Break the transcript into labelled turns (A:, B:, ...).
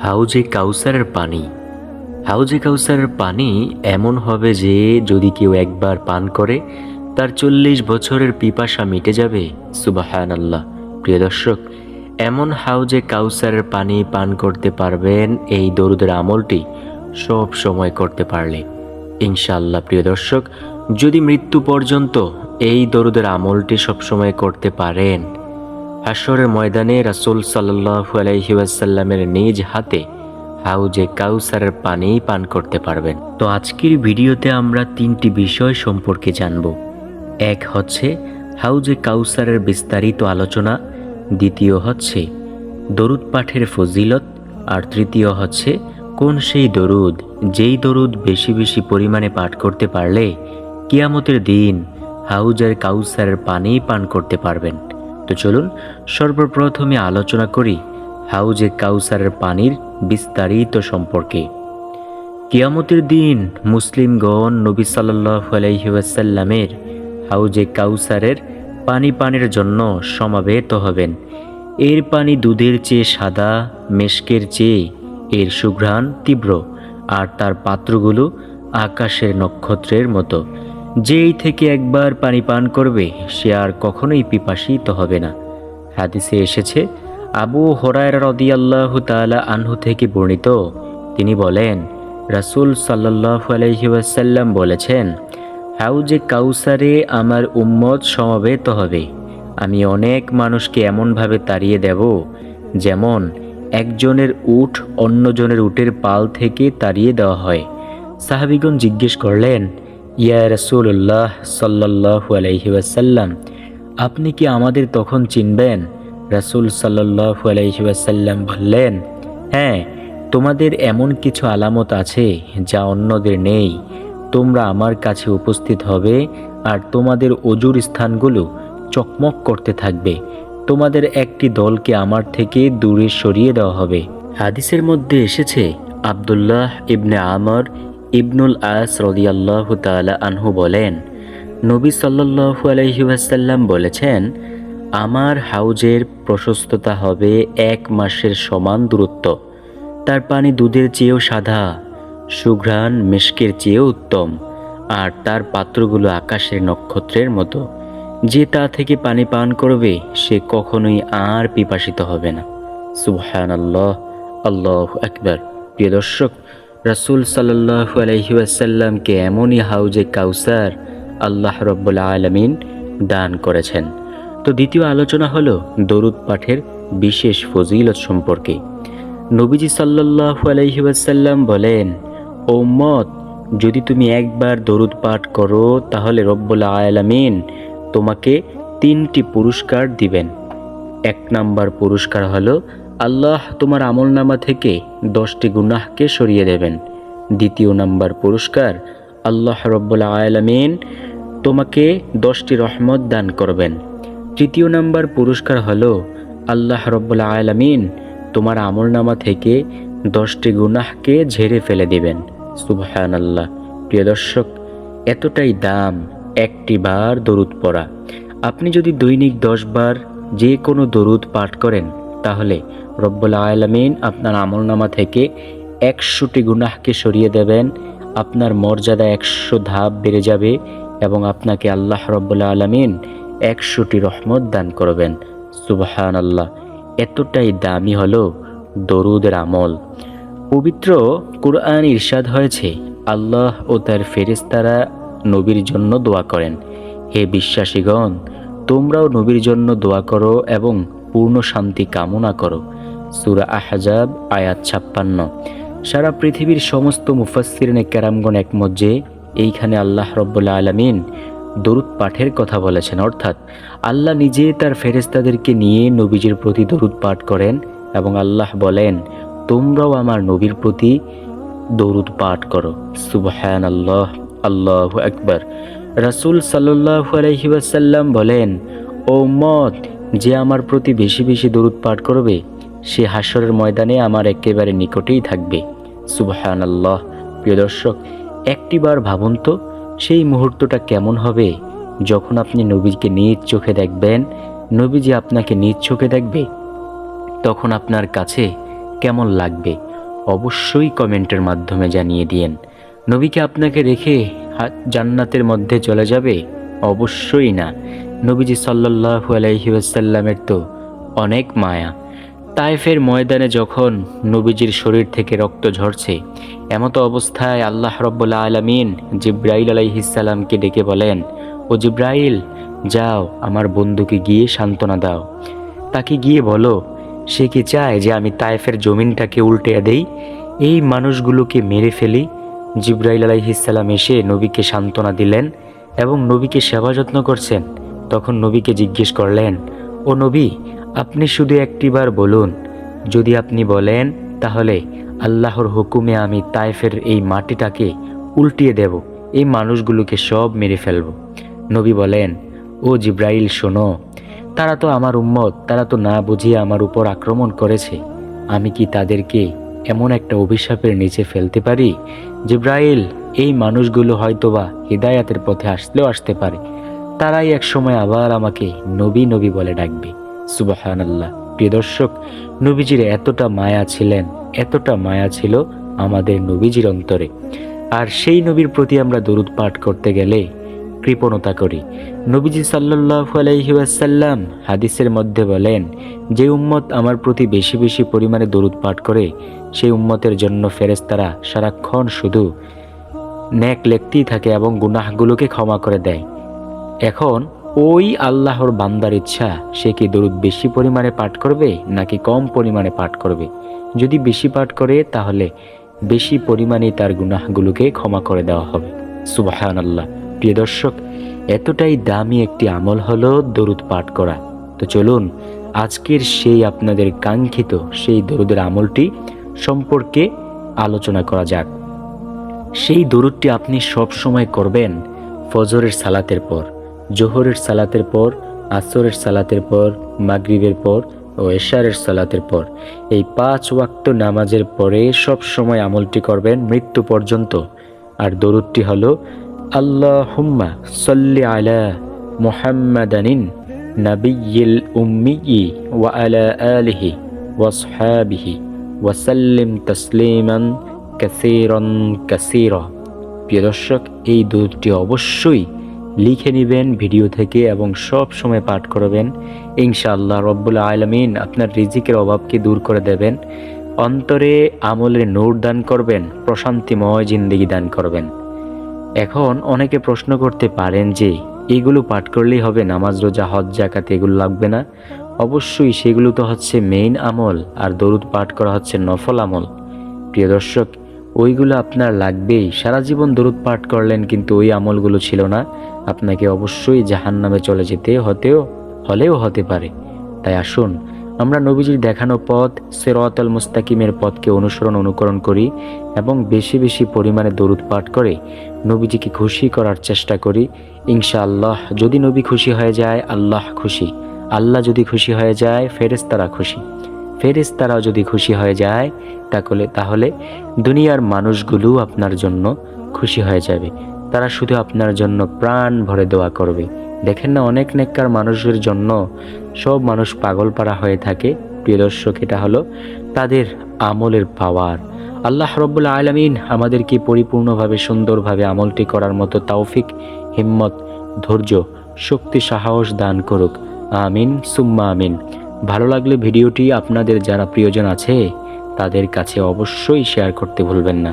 A: হাউজে কাউসারের পানি। হাউজে কাউসারের পানি এমন হবে যে যদি কেউ একবার পান করে, তার চল্লিশ বছরের পিপাসা মিটে যাবে। সুবাহান আল্লাহ প্রিয় দর্শক, এমন হাউজে কাউসারের পানি পান করতে পারবেন, এই দরুদের আমলটি সব সময় করতে পারলে। ইনশাআল্লাহ, প্রিয় দর্শক, যদি মৃত্যু পর্যন্ত এই দরুদের আমলটি সবসময় করতে পারেন হাসরের ময়দানে রাসূল সাল্লাল্লাহু আলাইহি ওয়াসাল্লামের নিজ হাতে হাউজে কাউসারের পানি পান করতে পারবেন। তো আজকের ভিডিওতে আমরা তিনটি বিষয় সম্পর্কে জানব। এক হচ্ছে হাউজে কাউসারের বিস্তারিত আলোচনা, দ্বিতীয় হচ্ছে দরুদ পাঠের ফজিলত, আর তৃতীয় হচ্ছে কোন সেই দরুদ, যেই দরুদ বেশি বেশি পরিমাণে পাঠ করতে পারলে কিয়ামতের দিন হাউজের কাউসারের পানি পান করতে পারবেন। তো চলুন সর্বপ্রথমে আলোচনা করি হাউজে কাউসারের পানির বিস্তারিত সম্পর্কে। কিয়ামতের দিন মুসলিমগণ নবী সাল্লাহ আলাইসাল্লামের হাউজে কাউসারের পানি পানের জন্য সমাবেত হবেন। এর পানি দুধের চেয়ে সাদা, মেশকের চেয়ে এর সুঘ্রাণ তীব্র, আর তার পাত্রগুলো আকাশের নক্ষত্রের মতো। যেই থেকে একবার পানি পান করবে, সে আর কখনোই পিপাসিত হবে না। হাদিসে এসেছে, আবু হরায়রা রদিয়াল্লাহ তালা আনহু থেকে বর্ণিত, তিনি বলেন, রাসূল সাল্লাল্লাহু আলাইহি ওয়াসাল্লাম বলেছেন হাউজে কাউসারে আমার উম্মত সমবেত হবে, আমি অনেক মানুষকে এমনভাবে তাড়িয়ে দেব, যেমন একজনের উট অন্যজনের উটের পাল থেকে তাড়িয়ে দেওয়া হয়। সাহাবিগণ জিজ্ঞেস করলেন ইয়া রসুল্লাহ সাল্লাহু আলাইহি ওয়াসাল্লাম, আপনি কি আমাদের তখন চিনবেন? রাসূল সাল্লাহু আলাইহি ওয়াসাল্লাম বললেন হ্যাঁ তোমাদের এমন কিছু আলামত আছে যা অন্যদের নেই। তোমরা আমার কাছে উপস্থিত হবে আর তোমাদের অজুর স্থানগুলো চকমক করতে থাকবে। তোমাদের একটি দলকে আমার থেকে দূরে সরিয়ে দেওয়া হবে। হাদিসের মধ্যে এসেছে আবদুল্লাহ ইবনে আমর ইবনুল আস রদিয়াল্লাহ তালা আনহু বলেন, নবী সাল্লাহু আলহিউসাল্লাম বলেছেন, আমার হাউজের প্রশস্ততা হবে এক মাসের সমান দূরত্ব। তার পানি দুধের চেয়েও সাদা, সুঘ্রাণ মেশকের চেয়েও উত্তম, আর তার পাত্রগুলো আকাশের নক্ষত্রের মতো। যে তা থেকে পানি পান করবে, সে কখনোই আর পিপাসিত হবে না। সুবহান আল্লাহ আল্লাহ একবার প্রিয় দর্শক রাসুল সাল্লাহু আলহিউসাল্লামকে এমনই হাউজে কাউসার আল্লাহ রব্বুল আলমিন দান করেছেন। তো দ্বিতীয় আলোচনা হলো দরুদ পাঠের বিশেষ ফজিলত সম্পর্কে। নবীজি সাল্লাহু আলহিউসাল্লাম বলেন, ও মত যদি তুমি একবার দরুদ পাঠ করো, তাহলে রব্বুল আলমিন তোমাকে তিনটি পুরস্কার দিবেন। এক নাম্বার পুরস্কার হলো আল্লাহ তোমার আমল নামা থেকে দশটি গুনাহকে সরিয়ে দেবেন। দ্বিতীয় নাম্বার পুরস্কার, আল্লাহ রব্বুল আলমিন তোমাকে দশটি রহমত দান করবেন। তৃতীয় নাম্বার পুরস্কার হলো, আল্লাহ রব্বুল আয়ালামিন তোমার আমল নামা থেকে দশটি গুনাহকে ঝেড়ে ফেলে দিবেন। সুবহান আল্লাহ প্রিয় দর্শক, এতটাই দাম, একটি বার দরুদ পড়া। আপনি যদি দৈনিক দশ বার যে কোনো দরুদ পাঠ করেন, তাহলে রব্বুল আলমিন আপনার আমলনামা থেকে একশোটি গুনাহকে সরিয়ে দেবেন। আপনার মর্যাদা একশো ধাপ বেড়ে যাবে এবং আপনাকে আল্লাহ রব্বুল্লা আলমিন একশোটি রহমত দান করবেন। সুবাহান আল্লাহ এতটাই দামি হলো দরুদের আমল। পবিত্র কোরআন ইরশাদ হয়েছে, আল্লাহ ও তার ফেরেস্তারা নবীর জন্য দোয়া করেন। হে বিশ্বাসীগণ, তোমরাও নবীর জন্য দোয়া করো এবং পূর্ণ শান্তি কামনা করো। সুরা আহজাব, আয়াত ছাপ্পান্ন। সারা পৃথিবীর সমস্ত মুফাসিরনে ক্যারামগণ একমত যে, এইখানে আল্লাহ রব্বুল্লা আলমিন দরুদ পাঠের কথা বলেছেন। অর্থাৎ আল্লাহ নিজে তার ফেরেস্তাদেরকে নিয়ে নবীজির প্রতি দরুদ পাঠ করেন এবং আল্লাহ বলেন, তোমরাও আমার নবীর প্রতি দরুদ পাঠ করো। সুবহান আল্লাহ আল্লাহ একবার রাসুল সাল্লাহ আলহিবাসাল্লাম বলেন ও মত যে আমার প্রতি বেশি বেশি দরুদ পাঠ করবে সে হাসরের ময়দানে আমার একেবারে নিকটেই থাকবে। সুবহান আল্লাহ প্রিয় দর্শক একটিবার ভাবুন তো, সেই মুহূর্তটা কেমন হবে যখন আপনি নবীকে নিজ চোখে দেখবেন, নবীজি আপনাকে নিজ চোখে দেখবে? তখন আপনার কাছে কেমন লাগবে? অবশ্যই কমেন্টের মাধ্যমে জানিয়ে দিয়েন। নবীকে আপনাকে রেখে জান্নাতের মধ্যে চলে যাবে? অবশ্যই না। নবীজি সাল্লাল্লাহু আলাইহি ওয়াসাল্লামের তো অনেক মায়া। তাইফের ময়দানে যখন নবীজির শরীর থেকে রক্ত ঝরছে, এমতো অবস্থায় আল্লাহ রব্বুল্লা আলমিন জিব্রাইল আলাইহিসাল্লামকে ডেকে বলেন, ও জিব্রাইল, যাও, আমার বন্ধুকে গিয়ে সান্ত্বনা দাও। তাকে গিয়ে বলো, সে কি চায় যে আমি তায়েফের জমিনটাকে উল্টে দেই? এই মানুষগুলোকে মেরে ফেলি? জিব্রাইল আলাইহিসাল্লাম এসে নবীকে সান্ত্বনা দিলেন এবং নবীকে সেবা যত্ন করছেন। তখন নবীকে জিজ্ঞেস করলেন, ও নবী আপনি শুধু একটিবার বলুন, যদি আপনি বলেন, তাহলে আল্লাহর হুকুমে আমি তায়েফের এই মাটিটাকে উল্টিয়ে দেব, এই মানুষগুলোকে সব মেরে ফেলব। নবী বলেন, ও জিব্রাইল, শোনো, তারা তো আমার উম্মত, তারা তো না বুঝিয়ে আমার উপর আক্রমণ করেছে। আমি কি তাদেরকে এমন একটা অভিশাপের নিচে ফেলতে পারি? জিব্রাইল, এই মানুষগুলো হয়তোবা হিদায়াতের পথে আসলেও আসতে পারে। তারাই একসময় আবার আমাকে নবী নবী বলে ডাকবে। সুবাহান আল্লাহ প্রিয় দর্শক, নবীজির এতটা মায়া ছিলেন, এতটা মায়া ছিল আমাদের নবীজির অন্তরে। আর সেই নবীর প্রতি আমরা দরুদ পাঠ করতে গেলে কৃপণতা করি। নবীজি সাল্লাল্লাহু আলাইহি ওয়াসাল্লাম হাদিসের মধ্যে বলেন, যে উম্মত আমার প্রতি বেশি বেশি পরিমাণে দরুদ পাঠ করে, সেই উম্মতের জন্য ফেরেশতারা সারাক্ষণ শুধু ন্যাক লেখতেই থাকে এবং গুনাহগুলোকে ক্ষমা করে দেয়। এখন ওই আল্লাহর বান্দার ইচ্ছা, সে কি দরুদ বেশি পরিমাণে পাঠ করবে নাকি কম পরিমাণে পাঠ করবে? যদি বেশি পাঠ করে, তাহলে বেশি পরিমাণে তার গুনাহগুলোকে ক্ষমা করে দেওয়া হবে। সুবাহান আল্লাহ প্রিয় দর্শক, এতটাই দামি একটি আমল হলো দরুদ পাঠ করা। তো চলুন, আজকের সেই আপনাদের কাঙ্ক্ষিত সেই দরুদের আমলটি সম্পর্কে আলোচনা করা যাক। সেই দরুদটি আপনি সব সময় করবেন ফজরের সালাতের পর। জোহরের সালাতের পর, আসরের সালাতের পর, মাগরিবের পর ও এশারের সালাতের পর। এই পাঁচ ওয়াক্ত নামাজের পরে সব সময় আমলটি করবেন মৃত্যু পর্যন্ত। আর দরুদটি হল আল্লাহ হুম্মা সল্লি আলা মুহাম্মাদানিন নাবিয়িল উম্মি ওয়া আলা আলিহি ওয়াসহাবিহি ওয়াসাল্লিম তসলিমান কাসিরন কাসিরা। প্রিয় দর্শক, এই দূরটি অবশ্যই লিখে নেবেন, ভিডিও থেকে এবং সব সময় পাঠ করবেন। ইনশাআল্লাহ রব্বুল আলমিন আপনার রিজিকের অভাবকে দূর করে দেবেন। অন্তরে আমলের নূর দান করবেন, প্রশান্তিময় জিন্দিগি দান করবেন। এখন অনেকে প্রশ্ন করতে পারেন যে, এগুলো পাঠ করলেই হবে নামাজ, রোজা, হজ জাকাত এগুলো লাগবে না? অবশ্যই সেগুলো তো হচ্ছে মেইন আমল, আর দরুদ পাঠ করা হচ্ছে নফল আমল। প্রিয় দর্শক ওইগুলো আপনার লাগবেই। সারা জীবন দরুদ পাঠ করলেন কিন্তু ওই আমলগুলো ছিল না। আপনাকে অবশ্যই জাহান নামে চলে যেতে হতেও, হলেও হতে পারে। তাই আসুন, আমরা নবীজির দেখানো পথ, সেরতল মুস্তাকিমের পথকে অনুসরণ, অনুকরণ করি এবং বেশি বেশি পরিমাণে দরুদ পাঠ করে নবীজিকে খুশি করার চেষ্টা করি। ইনশাআল্লাহ, যদি নবী খুশি হয়ে যায়, আল্লাহ খুশি। আল্লাহ যদি খুশি হয়ে যায় ফেরেস্তারা খুশি। ফেরেস্তারাও যদি খুশি হয়ে যায়, তাহলে তাহলে দুনিয়ার মানুষগুলো আপনার জন্য খুশি হয়ে যাবে। তারা শুধু আপনার জন্য প্রাণ ভরে দোয়া করবে। দেখেন না, অনেক নেককার মানুষের জন্য সব মানুষ পাগল পাড়া হয়ে থাকে। প্রিয় দর্শক, এটা হলো তাদের আমলের পাওয়ার। আল্লাহ রব্বুল আলমিন আমাদেরকে পরিপূর্ণভাবে, সুন্দরভাবে আমলটি করার মতো তাওফিক হিম্মত, ধৈর্য, শক্তি, সাহস দান করুক। আমিন, সুম্মা আমিন। ভালো লাগলে ভিডিওটি আপনাদের যারা প্রিয়জন আছে তাদের কাছে অবশ্যই শেয়ার করতে ভুলবেন না।